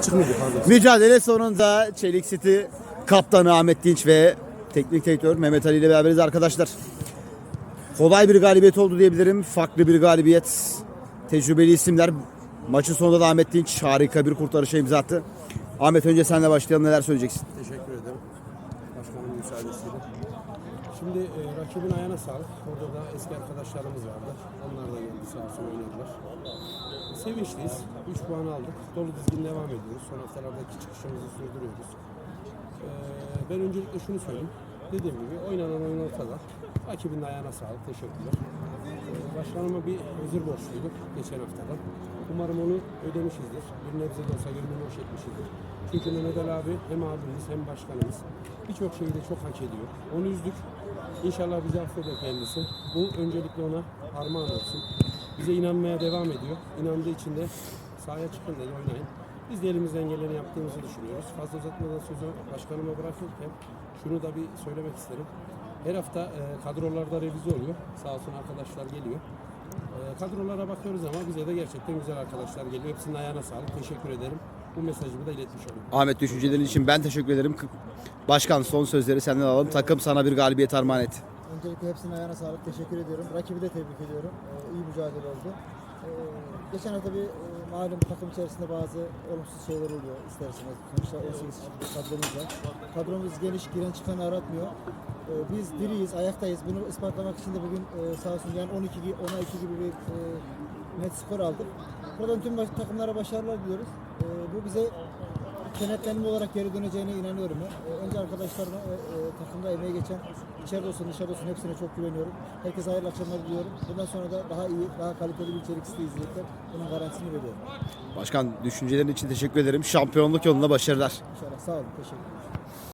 Açık mıydı pardon? Mücadele sonunda Çelik City kaptanı Ahmet Dinç ve teknik direktör Mehmet Ali ile beraberiz arkadaşlar. Kolay bir galibiyet oldu diyebilirim. Farklı bir galibiyet. Tecrübeli isimler. Maçın sonunda da Ahmet Dinç harika bir kurtarışa imza attı. Ahmet önce senle başlayalım. Neler söyleyeceksin? Teşekkür ederim. Başkanın müsaadesiyle. Şimdi e, rakibin ayağına sağlık. Orada da eski arkadaşlarımız vardı. Onlar da geldi sağ olsun oynadılar. Sevinçliyiz. 3 puan aldık. Dolu dizgin devam ediyoruz. Son haftalardaki çıkışımızı sürdürüyoruz. E, ben öncelikle şunu söyleyeyim. Dediğim gibi oynanan oyun ortada. Rakibin ayağına sağlık. Teşekkürler. E, başkanıma bir özür borçluyduk geçen haftadan. Umarım onu ödemişizdir. Bir nebze de olsa gönlünü hoş etmişizdir. Çünkü Mehmet Ali abi hem abimiz hem başkanımız birçok şeyi de çok hak ediyor. Onu üzdük. İnşallah bizi affeder kendisi. Bu öncelikle ona armağan olsun. Bize inanmaya devam ediyor. İnandığı için de sahaya çıkın dedi oynayın. Biz de elimizden geleni yaptığımızı düşünüyoruz. Fazla uzatmadan sözü başkanıma bırakırken şunu da bir söylemek isterim. Her hafta e, kadrolarda revize oluyor. Sağ olsun arkadaşlar geliyor. E, kadrolara bakıyoruz ama bize de gerçekten güzel arkadaşlar geliyor. Hepsinin ayağına sağlık. Teşekkür ederim. Bu mesajımı da iletmiş olayım. Ahmet düşüncelerin için ben teşekkür ederim. Başkan son sözleri senden alalım. Takım sana bir galibiyet armağan etti. Öncelikle hepsinin ayağına sağlık. Teşekkür ediyorum. Rakibi de tebrik ediyorum. Ee, iyi mücadele oldu. Ee, geçen hafta bir e, malum takım içerisinde bazı olumsuz şeyler oluyor isterseniz. Sonuçta 18 kişilik kadromuz var. Kadromuz geniş, giren çıkanı aratmıyor. Ee, biz diriyiz, ayaktayız. Bunu ispatlamak için de bugün e, sağ olsun yani 12 gi- 10'a 2 gibi bir e, net skor aldık. Buradan tüm takımlara başarılar diliyoruz. Ee, bu bize kenetlenme olarak geri döneceğine inanıyorum ben. Ee, önce arkadaşlarıma ve e, takımda emeği geçen içeride olsun dışarıda olsun hepsine çok güveniyorum. Herkese hayırlı akşamlar diliyorum. Bundan sonra da daha iyi, daha kaliteli bir içerik izleyecekler. Bunun garantisini veriyorum. Başkan düşüncelerin için teşekkür ederim. Şampiyonluk yolunda başarılar. İnşallah sağ olun. Teşekkür ederim.